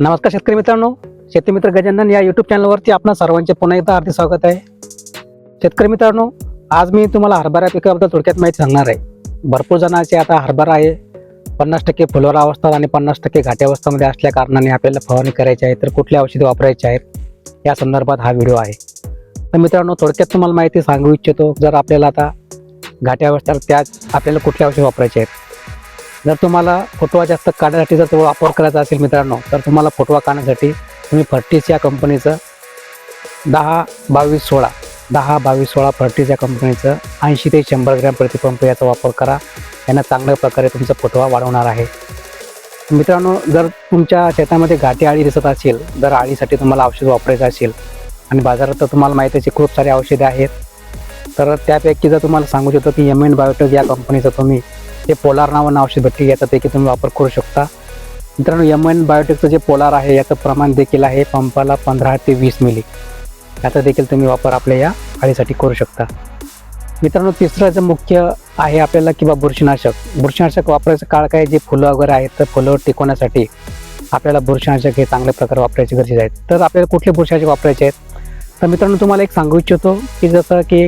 नमस्कार शेतकरी मित्रांनो शेती मित्र गजानन या यूट्यूब चॅनलवरती आपणा सर्वांचे पुन्हा एकदा हार्दिक स्वागत आहे. शेतकरी मित्रांनो आज मी तुम्हाला हरभरा पिकाबद्दल थोडक्यात माहिती सांगणार आहे. भरपूर जणांचे आता हरभरा आहे. पन्नास टक्के फुलोरा अवस्था आणि पन्नास टक्के घाटी अवस्थेमध्ये असल्या कारणाने आपल्याला फवारणी करायची आहे तर कुठल्या औषधी वापरायची आहेत या संदर्भात हा व्हिडिओ आहे. तर मित्रांनो थोडक्यात तुम्हाला माहिती सांगू इच्छितो जर आपल्याला आता घाटी अवस्थेत त्याच आपल्याला कुठल्या औषधी वापरायचे आहेत? जर तुम्हाला फोटोवा जास्त काढण्यासाठी जर तो वापर करायचा असेल मित्रांनो तर तुम्हाला फोटोवा काढण्यासाठी तुम्ही फर्टीस या कंपनीचं दहा बावीस सोळा दहा बावीस सोळा फर्टीस या कंपनीचं ऐंशी ते शंभर ग्रॅम प्रतिपंप याचा वापर करा. यांना चांगल्या प्रकारे तुमचा फोटोवा वाढवणार आहे. मित्रांनो जर तुमच्या शेतामध्ये घाटी आळी दिसत असेल जर आळीसाठी तुम्हाला औषध वापरायचं असेल आणि बाजारात तर तुम्हाला माहिती आहे खूप सारे औषधे आहेत. तर त्यापैकी जर तुम्हाला सांगू शकतो की एम एन बायोटेक या कंपनीचं तुम्ही ते पोलार नावानं औषध भेटते याचा देखील तुम्ही वापर करू शकता. मित्रांनो एम एन बायोटेकचं जे पोलार आहे याचं प्रमाण देखील आहे पंपाला पंधरा ते वीस मिली याचा देखील तुम्ही वापर आपल्या या आळीसाठी करू शकता. मित्रांनो तिसरं जे मुख्य आहे आपल्याला किंवा बुरशीनाशक. बुरशीनाशक वापरायचं काळ काय? जे फुलं वगैरे आहेत तर फुलं टिकवण्यासाठी आपल्याला बुरशीनाशक हे चांगल्या प्रकारे वापरायची गरजेचे आहेत तर आपल्याला कुठले बुरशीनाशक वापरायचे आहेत? तर मित्रांनो तुम्हाला एक सांगू इच्छितो की जसं की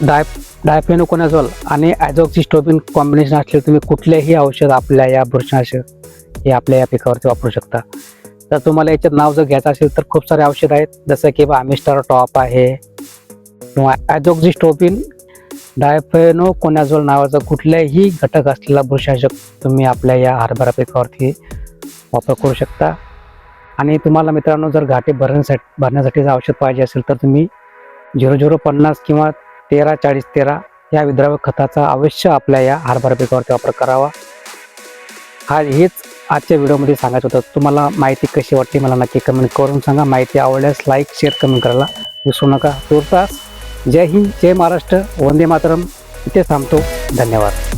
डाय डायफेनोकोनाझोल आणि ॲझॉक्सिस्टोबिन कॉम्बिनेशन असले तुम्ही कुठलेही औषध आपल्या या बुरशीनाशक हे आपल्या या पिकावरती वापरू शकता. तर तुम्हाला याच्यात नाव जर घ्यायचं असेल तर खूप सारे औषध आहेत. जसं की आमिस्टार टॉप आहे. किंवा ॲझॉक्सिस्टोबिन डायफेनोकोनाझोल नावाचा कुठलाही घटक असलेला बुरशीनाशक तुम्ही आपल्या या हरभरा पिकावरती वापर करू शकता. आणि तुम्हाला मित्रांनो जर घाटे भरण्यासाठी भरण्यासाठी जर औषध पाहिजे असेल तर तुम्ही झिरो झिरो पन्नास किंवा तेरा चाळीस तेरा या विद्राव्य खताचा अवश्य आपल्या या हरभरा पिकावरती वापर करावा. हा हेच आजच्या व्हिडिओमध्ये सांगायचं होतं. तुम्हाला माहिती कशी वाटते मला नक्की कमेंट करून सांगा. माहिती आवडल्यास लाईक शेअर कमेंट करायला विसरू नका. तुर्तास जय हिंद जय महाराष्ट्र. वंदे मातरम. इथे थांबतो. धन्यवाद.